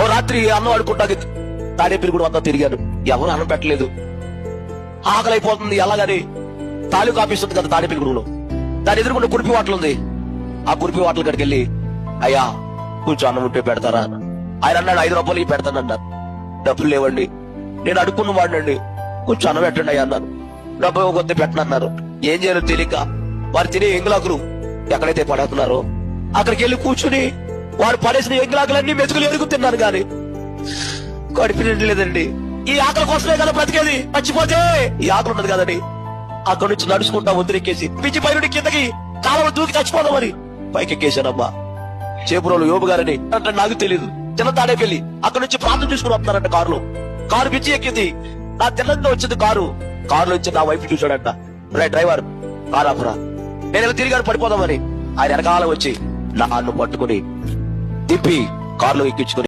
ఓ రాత్రి అన్నం ఆడుకుంటాకి తాడేపిరిగుడు వద్ద అంతా తిరిగాను. ఎవరు అన్నం పెట్టలేదు. ఆకలి అయిపోతుంది ఎలాగని తాలూకు ఆఫీస్ ఉంది కదా తాడేపిరిగుడులో దాని ఎదురుకుండా కురిపి వాటలు ఉంది. ఆ కురిపి వాటల కాడికి వెళ్ళి అయ్యా కొంచెం అన్నం ఉంటే పెడతారా? ఆయన అన్నాడు ఐదు రూపాయలు ఇవి పెడతానన్నారు డబ్బులు లేవండి. నేను అడుక్కున్న వాడినండి. కొంచెం అన్నం పెట్టండి అయ్యా అన్నాను డబ్బు కొద్ది పెట్టనన్నారు ఏం చేయాలో తెలియక వారు తినే ఎంగులాకులు ఎక్కడైతే పడేస్తున్నారో అక్కడికి వెళ్ళి కూర్చుని వారు పడేసిన ఎంగులాకులన్నీ మెతుకులు ఎరుగుతున్నారు కానీ కడుపు లేదండి ఈ ఆకలి కోసమే కదా బ్రతికేది. చచ్చిపోతే ఈ ఆకలి ఉండదు కదండి. అక్కడి నుంచి నడుచుకుంటా వదిలికెక్కేసి పిచ్చి పైరుడి కిందకి కాలం దూకి చచ్చిపోదామని పైకి ఎక్కేశానమ్మా చేపురోలు యోబు గారని అంటే నాకు తెలియదు చిన్న తాడే పెళ్ళి అక్కడ నుంచి ప్రాంతం చూసుకుని వస్తున్నారంట కారులో. కారు పిచ్చి ఎక్కింది. నా తెల్లంగా వచ్చింది కారు. కారులో నుంచి నా వైపు చూశాడంట. రే డ్రైవర్ కారు ఆపురా. నేను ఇలా తిరిగాను పడిపోదామని. ఆయన వెనకాల వచ్చి నన్ను పట్టుకుని తిప్పి కార్లో ఎక్కించుకుని